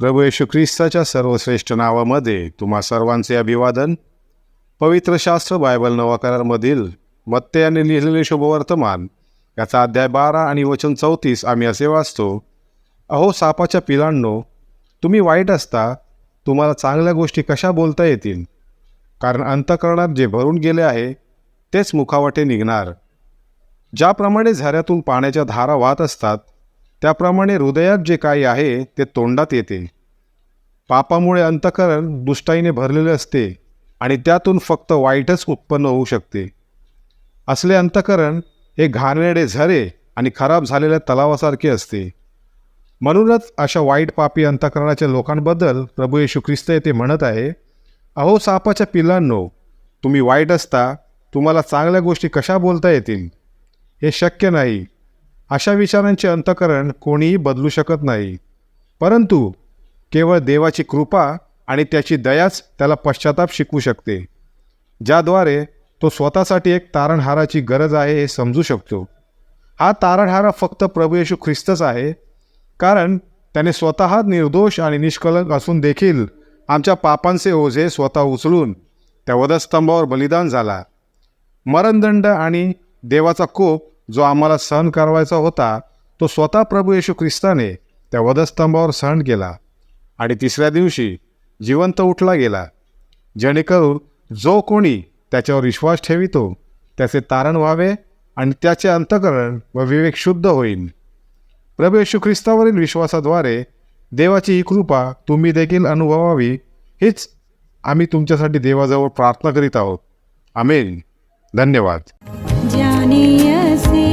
प्रभू येशू ख्रिस्ताच्या सर्वश्रेष्ठ नावामध्ये तुम्हा सर्वांचे अभिवादन. पवित्र शास्त्र बायबल नवाकरांमधील मत्ते यांनी लिहिलेले शुभवर्तमान. याचा अध्याय बारा आणि वचन चौतीस आम्ही असे वाचतो अहो सापाच्या पिलांनो तुम्ही वाईट असता तुम्हाला चांगल्या गोष्टी कशा बोलता येतील? कारण अंतकरणात जे भरून गेले आहे तेच मुखावटे निघणार. ज्याप्रमाणे झऱ्यातून पाण्याच्या धारा वाहत असतात त्याप्रमाणे हृदयात जे काही आहे ते तोंडात येते. पापामुळे अंतकरण दुष्टाईने भरलेले असते आणि त्यातून फक्त वाईटच उत्पन्न होऊ शकते. असले अंतकरण हे घाणेरडे झरे आणि खराब झालेल्या तलावासारखे असते. म्हणूनच अशा वाईट पापी अंतकरणाच्या लोकांबद्दल प्रभू येशू ख्रिस्त येथे म्हणत आहे अहो सापाच्या पिलांनो तुम्ही वाईट असता तुम्हाला चांगल्या गोष्टी कशा बोलता येतील? हे शक्य नाही. अशा विचारांचे अंतकरण कोणीही बदलू शकत नाही. परंतु केवळ देवाची कृपा आणि त्याची दयाच त्याला पश्चाताप शिकवू शकते ज्याद्वारे तो स्वतःसाठी एक तारणहाराची गरज आहे हे समजू शकतो. हा तारणहारा फक्त प्रभू येशू ख्रिस्तच आहे कारण त्याने स्वतः निर्दोष आणि निष्कलंक असून देखील आमच्या पापांचे ओझे स्वतः उचलून त्या वधस्तंभावर बलिदान झाला. मरणदंड आणि देवाचा कोप जो आम्हाला सहन करावायचा होता तो स्वतः प्रभू येशू ख्रिस्ताने त्या वधस्तंभावर सहन केला. आणि तिसऱ्या दिवशी जिवंत उठला गेला. जेणेकरून जो कोणी त्याच्यावर विश्वास ठेवितो त्याचे तारण व्हावे आणि त्याचे अंतकरण व विवेक शुद्ध होईल प्रभू येशू ख्रिस्तावरील विश्वासाद्वारे देवाची ही कृपा तुम्ही देखील अनुभवावी हीच आम्ही तुमच्यासाठी देवाजवळ प्रार्थना करीत आहोत. आमेन. धन्यवाद. see